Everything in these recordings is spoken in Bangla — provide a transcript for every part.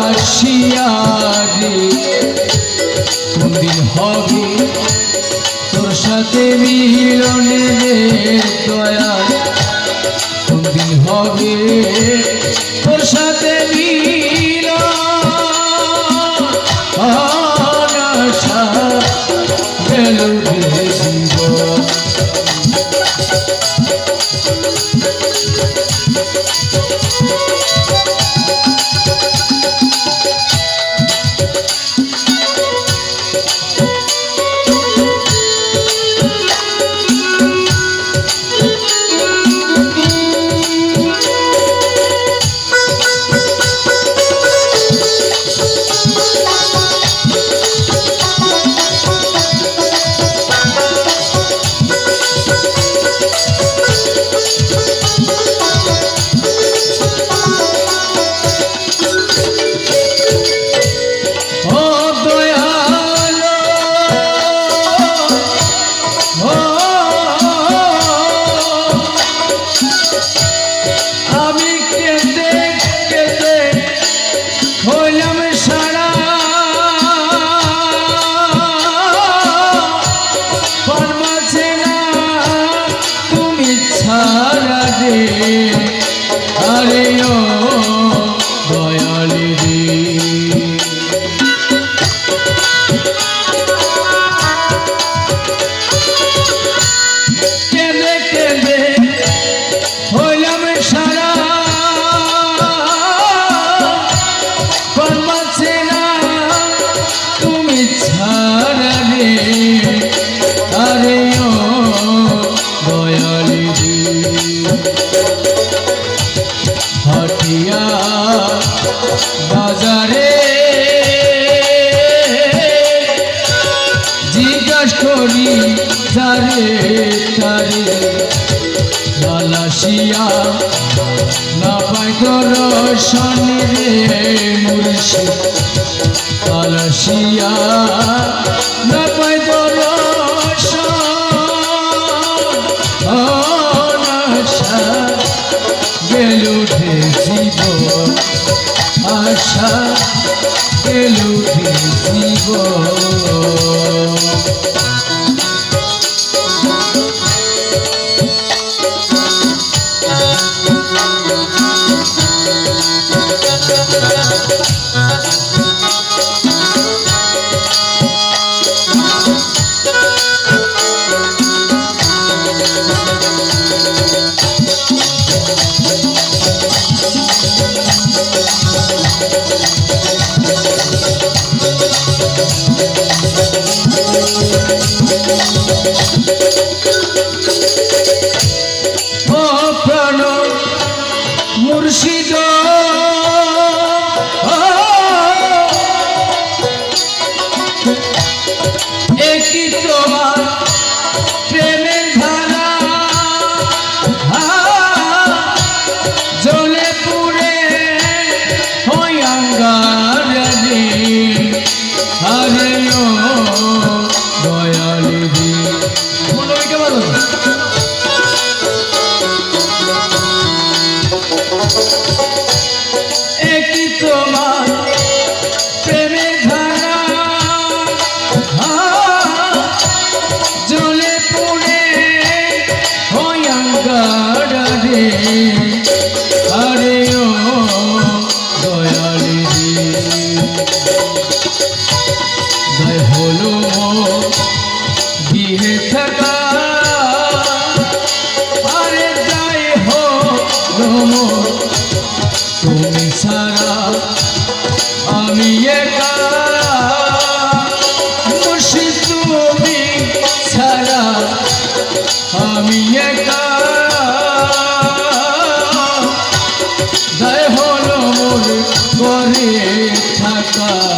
আসিয়া রে কোনদিন হবে তোর সাথে মিলনে রে দয়া। কোনদিন হবে তোর সাথে মিলন আশা গেল রে আরে ও দয়ালি কেঁদে কেঁদে তারে তারে লালাসিয়া না পাই দর্শন রে মুর্শিদ লালাসিয়া না পাই ও তুমি সারা আমি একা। মুর্শিদ তুমি সারা আমি একা। দায় হলো মোর করে থাকা।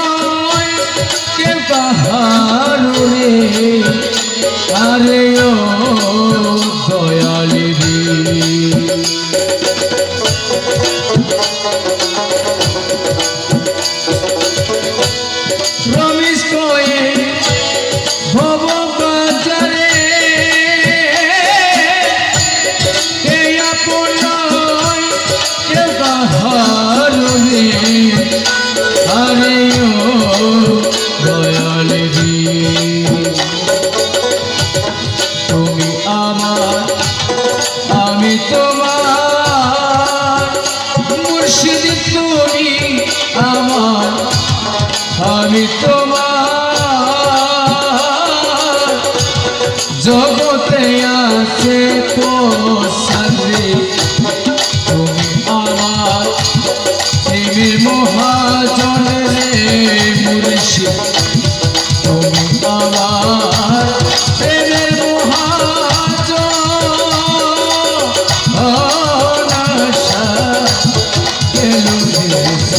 Radha মুর্শিদ তুমি আমার আমি তোমার। জগতে আছে তুমি আমার মহা